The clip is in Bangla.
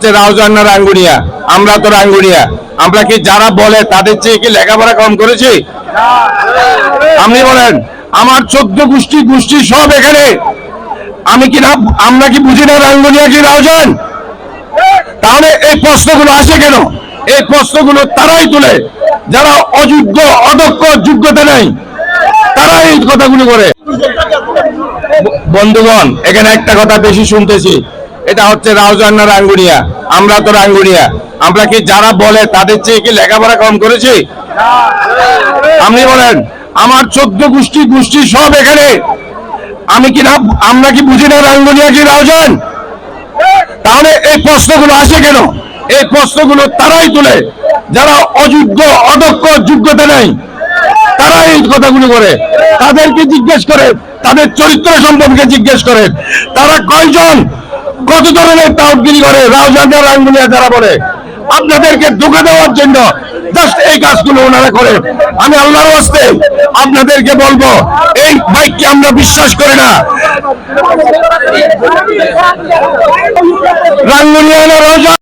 হচ্ছে রাউজান না রাঙ্গুনিয়া। আমরা তো রাঙ্গুনিয়া। আমরা কি যারা বলে তাদের চেয়ে কি লেখাপড়া কম করেছি? আপনি বলেন, আমার চোদ্দ গোষ্ঠী গোষ্ঠী সব এখানে। আমি কি না আমরা কি বুঝি না রাঙ্গুনিয়া কি রাউজান? তাহলে এই প্রশ্নগুলো আসে কেন? এই প্রশ্নগুলো তারাই তুলে। যারা অযোগ্য অদক্ষ, যোগ্যতা নেই তারা এই কথাগুলো করে বন্ধুগণ, এখানে একটা কথা বেশি শুনতেছি। এটা হচ্ছে রাউজান না রাঙ্গুনিয়া। আমরা তো রাঙ্গুনিয়া। আমরা কি যারা বলে তাদের চেয়ে কি লেখাপড়া কম করেছি? আপনি বলেন, আমার চোদ্দ গোষ্ঠী গোষ্ঠী সব এখানে। আমি কি না আমরা কি বুঝি না রাঙ্গুনিয়া কি রাউজান? তাহলে এই প্রশ্নগুলো আসে কেন? এই প্রশ্নগুলো তারাই তুলে। যারা অযোগ্য, অদক্ষ, যোগ্যতা নেই তারা এই কথাগুলো করে। তাদেরকে জিজ্ঞেস করে, তাদের চরিত্র সম্পর্কে জিজ্ঞেস করে। তারা কয়জন? কত ধরনের তাউটগিরি করে রাউজান রাঙ্গুলিয়া যারা বলে, আপনাদেরকে ধোকা দেওয়ার জন্য জাস্ট এই কাজগুলো ওনারা করে। আমি আল্লাহর আসতে আপনাদেরকে বলব, এই বাইককে আমরা বিশ্বাস করি না। রাঙ্গুনিয়া না রাউজান